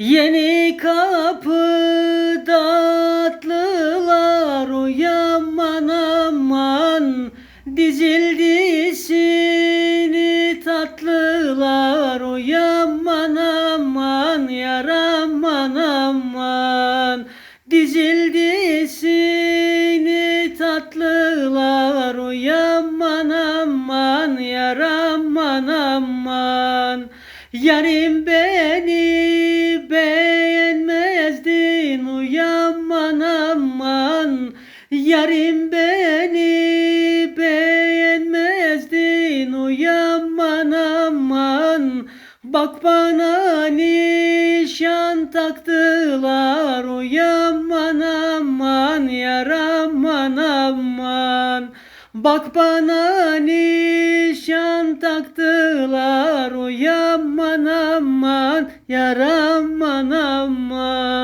Yeni kapıda atlılar uyaman aman. Dizildi sini tatlılar uyaman aman Yaraman aman. Dizildi sini tatlılar uyaman aman Yaraman aman Yarim beni beğenmezdin uyanman aman. Yarim beni beğenmezdin uyanman aman. Bak bana nişan taktılar uyanman aman Yaraman aman. Bak bana nişan Bıraktılar uyanman aman Yaraman aman.